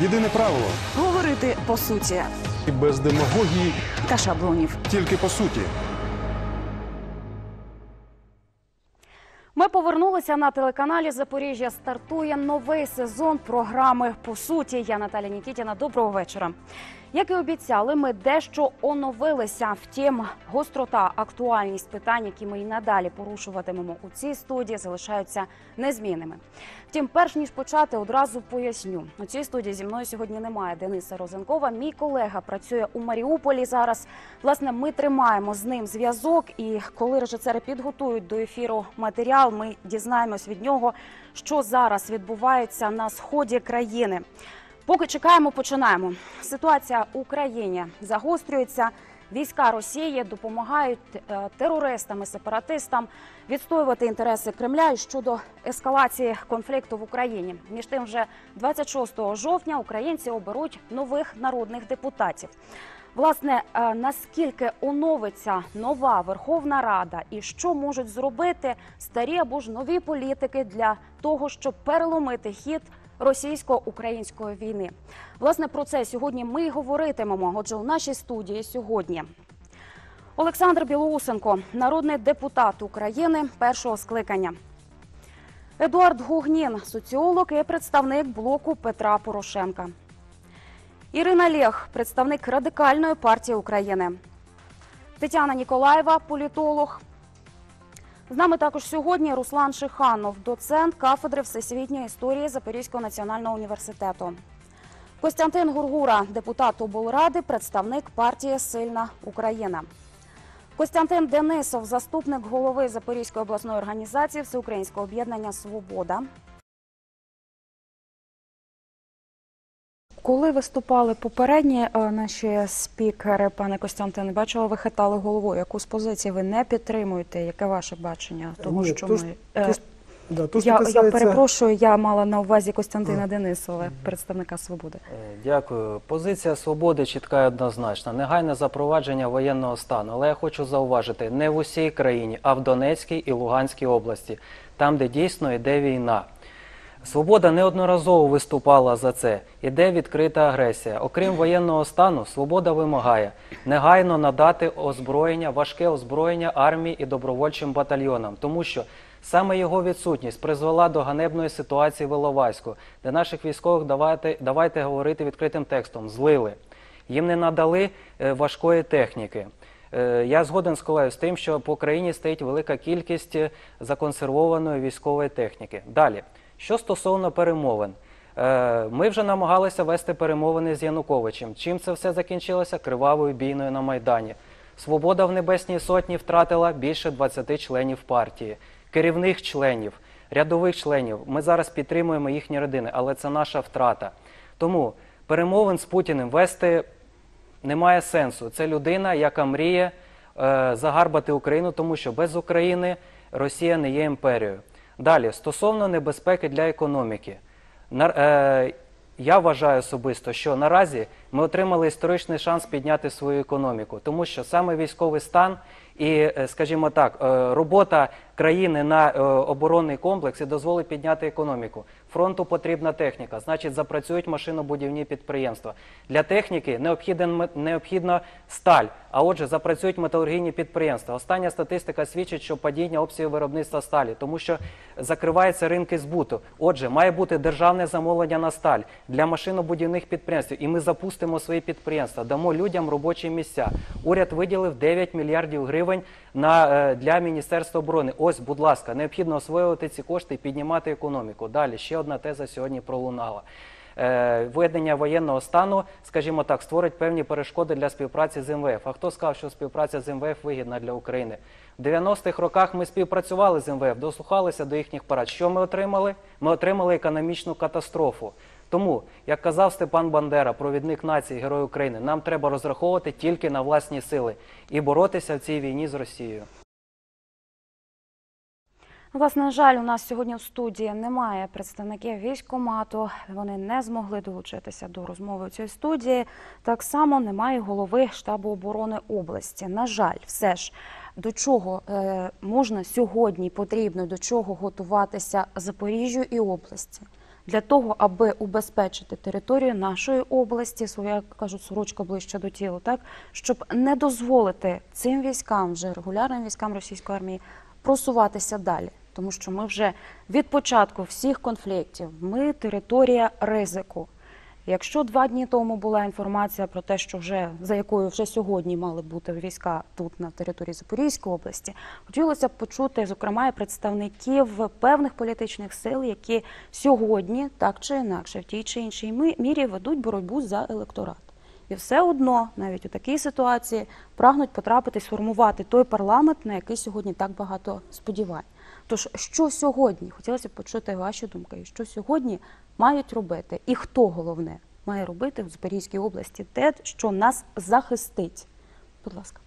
Єдине правило Говорити по суті і без демагогії, та шаблонів. тільки по суті. Ми повернулися на телеканалі Запоріжжя. Стартує новий сезон програми По суті. Я Наталя Нікітіна. Доброго вечора. Як і обіцяли, ми дещо оновилися. Втім, гострота, актуальність питань, які ми і надалі порушуватимемо у цій студії, залишаються незмінними. Втім, перш ніж почати, одразу поясню. У цій студії зі мною сьогодні немає Дениса Розенкова. Мій колега працює у Маріуполі зараз. Власне, ми тримаємо з ним зв'язок. І коли режисери підготують до ефіру матеріал, ми дізнаємось від нього, що зараз відбувається на сході країни. Поки чекаємо, починаємо. Ситуація в Україні загострюється. Війська Росії допомагають е, терористам і сепаратистам відстоювати інтереси Кремля і щодо ескалації конфлікту в Україні. Між тим, вже 26 жовтня українці оберуть нових народних депутатів. Власне, е, наскільки оновиться нова Верховна Рада і що можуть зробити старі або ж нові політики для того, щоб переломити хід російсько-української війни? Власне, про це сьогодні ми й говоритимемо. Отже, у нашій студії сьогодні Олександр Білоусенко, народний депутат України першого скликання. Едуард Гугнін, соціолог і представник блоку Петра Порошенка. Ірина Лєх, представник радикальної партії України. Тетяна Ніколаєва, політолог. З нами також сьогодні Руслан Шиханов, доцент кафедри всесвітньої історії Запорізького національного університету. Костянтин Гургура, депутат облради, представник партії Сильна Україна. Костянтин Денисов, заступник голови Запорізької обласної організації Всеукраїнського об'єднання Свобода. Коли виступали попередні е, наші спікери, пане Костянтине, бачила, ви хитали головою. Яку з позицій ви не підтримуєте? Яке ваше бачення того, Ні, що то ми то Е, да, то, що я, я перепрошую, я мала на увазі Костянтина Денисова, представника свободи. Е, Дякую. Позиція свободи чітка і однозначна. Негайне запровадження воєнного стану. Але я хочу зауважити, не в усій країні, а в Донецькій і Луганській області, там, де дійсно йде війна. Свобода неодноразово виступала за це. Іде відкрита агресія. Окрім воєнного стану, свобода вимагає негайно надати озброєння, важке озброєння армії і добровольчим батальйонам, тому що саме його відсутність призвела до ганебної ситуації в Іловайську, де наших військових давайте, давайте говорити відкритим текстом, злили. Їм не надали е, важкої техніки. Е, Я згоден з колегою з тим, що по країні стоїть велика кількість е, законсервованої військової техніки. Далі, що стосовно перемовин, Е, ми вже намагалися вести перемовини з Януковичем. Чим це все закінчилося? Кривавою бійною на Майдані. Свобода в Небесній Сотні втратила більше 20 членів партії, керівних членів, рядових членів. Ми зараз підтримуємо їхні родини, але це наша втрата. Тому перемовин з Путіним вести немає сенсу. Це людина, яка мріє е, загарбати Україну, тому що без України Росія не є імперією. Далі, стосовно небезпеки для економіки. На, е, я вважаю особисто, що наразі ми отримали історичний шанс підняти свою економіку, тому що саме військовий стан і, е, скажімо так, е, робота країни на е, оборонний комплекс і дозволить підняти економіку. Фронту потрібна техніка, значить запрацюють машинобудівні підприємства. Для техніки необхідна сталь, а отже, запрацюють металургійні підприємства. Остання статистика свідчить, що падіння обсягів виробництва сталі, тому що закриваються ринки збуту. Отже, має бути державне замовлення на сталь для машинобудівних підприємств, і ми запустимо свої підприємства, дамо людям робочі місця. Уряд виділив 9 мільярдів гривень на, е, для Міністерства оборони. Ось, будь ласка, необхідно освоювати ці кошти і піднімати економіку. Далі ще одна теза сьогодні пролунала. Е, Введення воєнного стану, скажімо так, створить певні перешкоди для співпраці з МВФ. А хто сказав, що співпраця з МВФ вигідна для України? В 90-х роках ми співпрацювали з МВФ, дослухалися до їхніх порад. Що ми отримали? Ми отримали економічну катастрофу. Тому, як казав Степан Бандера, провідник нації, герой України, нам треба розраховувати тільки на власні сили і боротися в цій війні з Росією. Власне, на жаль, у нас сьогодні в студії немає представників військкомату. Вони не змогли долучитися до розмови у цій студії. Так само немає голови штабу оборони області. На жаль, все ж до чого е, можна сьогодні потрібно до чого готуватися Запоріжжю і області. Для того, аби убезпечити територію нашої області, своя кажуть, сорочка ближче до тіла, так щоб не дозволити цим військам, вже регулярним військам російської армії, просуватися далі. Тому що ми вже від початку всіх конфліктів, ми територія ризику. Якщо два дні тому була інформація про те, що вже за якою вже сьогодні мали бути війська тут на території Запорізької області, хотілося б почути, зокрема, і представників певних політичних сил, які сьогодні так чи інакше в тій чи іншій мірі ведуть боротьбу за електорат. І все одно, навіть у такій ситуації, прагнуть потрапити, сформувати той парламент, на який сьогодні так багато сподівань. Тож, що сьогодні? Хотілося б почути ваші думки. Що сьогодні мають робити, і хто головне має робити в Запорізькій області те, що нас захистить? Будь ласка.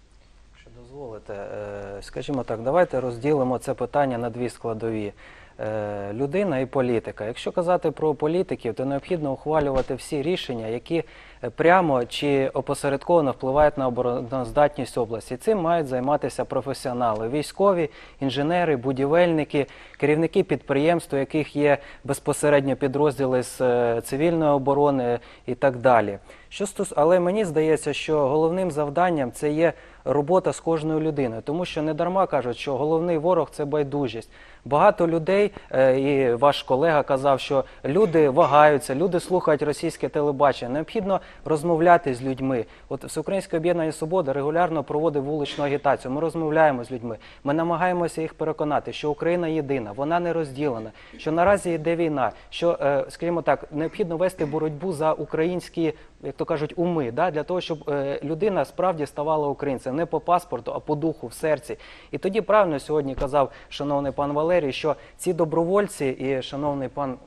Якщо дозволите, е, скажімо так, давайте розділимо це питання на дві складові. Е, Людина і політика. Якщо казати про політиків, то необхідно ухвалювати всі рішення, які е, прямо чи опосередковано впливають на обороноздатність області. Цим мають займатися професіонали, військові, інженери, будівельники, керівники підприємств, у яких є безпосередньо підрозділи з е, цивільної оборони і так далі. Що стос... Але мені здається, що головним завданням це є робота з кожною людиною, тому що не дарма кажуть, що головний ворог це байдужість. Багато людей, е, і ваш колега казав, що люди вагаються, люди слухають російське телебачення. Необхідно розмовляти з людьми. От Всеукраїнське об'єднання Свобода регулярно проводить вуличну агітацію. Ми розмовляємо з людьми. Ми намагаємося їх переконати, що Україна єдина, вона не розділена, що наразі йде війна, що, е, скажімо так, необхідно вести боротьбу за українські, як то кажуть, уми, да? для того, щоб е, людина справді ставала українцем не по паспорту, а по духу, в серці. І тоді правильно сьогодні казав шановний пан Валерій, що ці добровольці і шановний пан.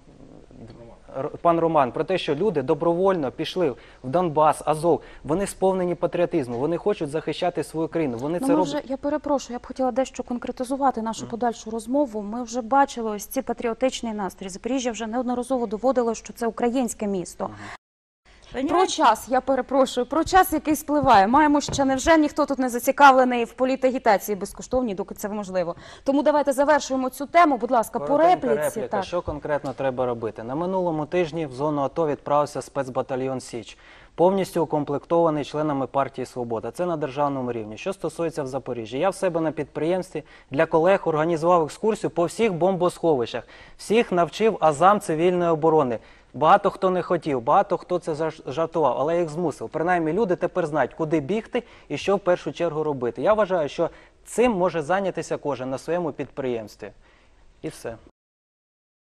Пан Роман, про те, що люди добровольно пішли в Донбас, Азов, вони сповнені патріотизму, вони хочуть захищати свою країну. Вони Ну, це роблять. вже, я перепрошую, я б хотіла дещо конкретизувати нашу подальшу розмову. Ми вже бачили ось ці патріотичний настрій. Запоріжжя вже неодноразово доводило, що це українське місто. Про час, я перепрошую, про час, який спливає. Маємо ще невже ніхто тут не зацікавлений в політагітації безкоштовній, доки це можливо. Тому давайте завершуємо цю тему. Будь ласка, по репліці. репліка. Так. Що конкретно треба робити? На минулому тижні в зону АТО відправився спецбатальйон Січ, повністю укомплектований членами партії Свобода. Це на державному рівні. Що стосується в Запоріжжі, я в себе на підприємстві для колег організував екскурсію по всіх бомбосховищах, всіх навчив азам цивільної оборони. Багато хто не хотів, багато хто це жартував, але їх змусив. Принаймні люди тепер знають, куди бігти і що в першу чергу робити. Я вважаю, що цим може зайнятися кожен на своєму підприємстві. І все.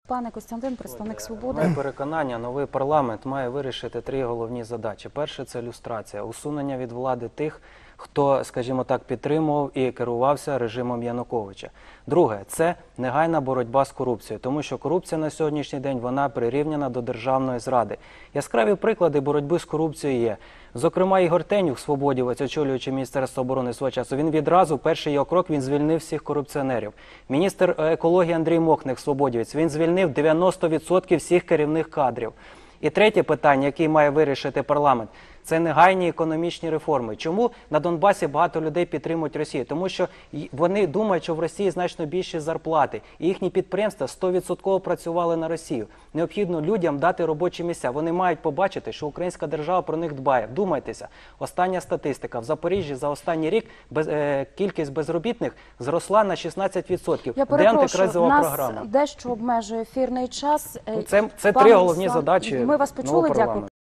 Пане Костянтин, представник свободи. Моє переконання, новий парламент має вирішити три головні задачі. Перше це люстрація, усунення від влади тих, хто, скажімо так, підтримував і керувався режимом Януковича. Друге це негайна боротьба з корупцією, тому що корупція на сьогоднішній день вона прирівняна до державної зради. Яскраві приклади боротьби з корупцією є. Зокрема, Ігор Тенюк, свободівець, очолюючи Міністерство оборони свого часу, він відразу, перший його крок, він звільнив всіх корупціонерів. Міністр е, екології Андрій Мохник, свободівець, він звільнив 90% всіх керівних кадрів. І третє питання, яке має вирішити парламент, це негайні економічні реформи. Чому на Донбасі багато людей підтримують Росію? Тому що вони думають, що в Росії значно більші зарплати, і їхні підприємства 100% працювали на Росію. Необхідно людям дати робочі місця. Вони мають побачити, що українська держава про них дбає. Вдумайтеся, остання статистика в Запоріжжі за останній рік без, е, кількість безробітних зросла на 16%. Я Де антикризова нас програма? дещо обмежує ефірний час. Е, Ну, це- це пан три головні Руслан, задачі Ми вас почули. Дякую.